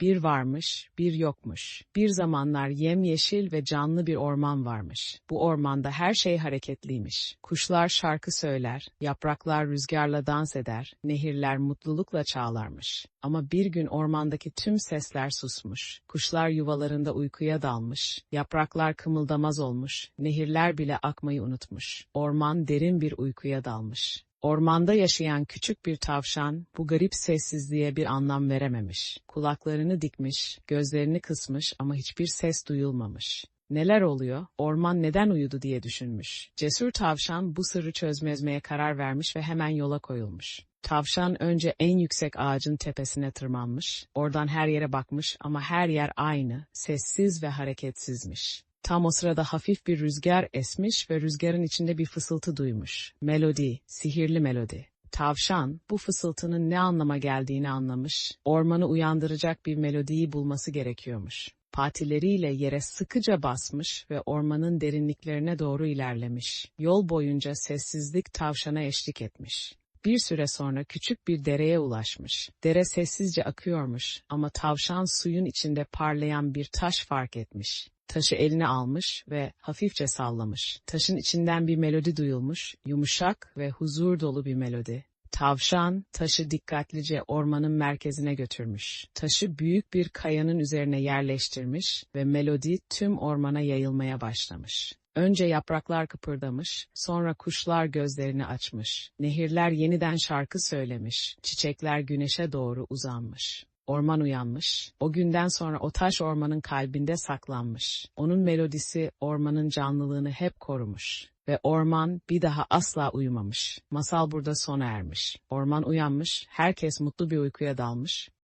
Bir varmış, bir yokmuş. Bir zamanlar yemyeşil ve canlı bir orman varmış. Bu ormanda her şey hareketliymiş. Kuşlar şarkı söyler, yapraklar rüzgarla dans eder, nehirler mutlulukla çağlarmış. Ama bir gün ormandaki tüm sesler susmuş. Kuşlar yuvalarında uykuya dalmış, yapraklar kımıldamaz olmuş, nehirler bile akmayı unutmuş. Orman derin bir uykuya dalmış. Ormanda yaşayan küçük bir tavşan bu garip sessizliğe bir anlam verememiş. Kulaklarını dikmiş, gözlerini kısmış ama hiçbir ses duyulmamış. Neler oluyor? Orman neden uyudu diye düşünmüş. Cesur tavşan bu sırrı çözmezmeye karar vermiş ve hemen yola koyulmuş. Tavşan önce en yüksek ağacın tepesine tırmanmış. Oradan her yere bakmış ama her yer aynı, sessiz ve hareketsizmiş. Tam o sırada hafif bir rüzgar esmiş ve rüzgarın içinde bir fısıltı duymuş. Melodi, sihirli melodi. Tavşan bu fısıltının ne anlama geldiğini anlamış, ormanı uyandıracak bir melodiyi bulması gerekiyormuş. Patileriyle yere sıkıca basmış ve ormanın derinliklerine doğru ilerlemiş. Yol boyunca sessizlik tavşana eşlik etmiş. Bir süre sonra küçük bir dereye ulaşmış. Dere sessizce akıyormuş ama tavşan suyun içinde parlayan bir taş fark etmiş. Taşı eline almış ve hafifçe sallamış. Taşın içinden bir melodi duyulmuş, yumuşak ve huzur dolu bir melodi. Tavşan taşı dikkatlice ormanın merkezine götürmüş. Taşı büyük bir kayanın üzerine yerleştirmiş ve melodi tüm ormana yayılmaya başlamış. Önce yapraklar kıpırdamış, sonra kuşlar gözlerini açmış. Nehirler yeniden şarkı söylemiş, çiçekler güneşe doğru uzanmış. Orman uyanmış. O günden sonra o taş ormanın kalbinde saklanmış. Onun melodisi ormanın canlılığını hep korumuş. Ve orman bir daha asla uyumamış. Masal burada sona ermiş. Orman uyanmış, herkes mutlu bir uykuya dalmış.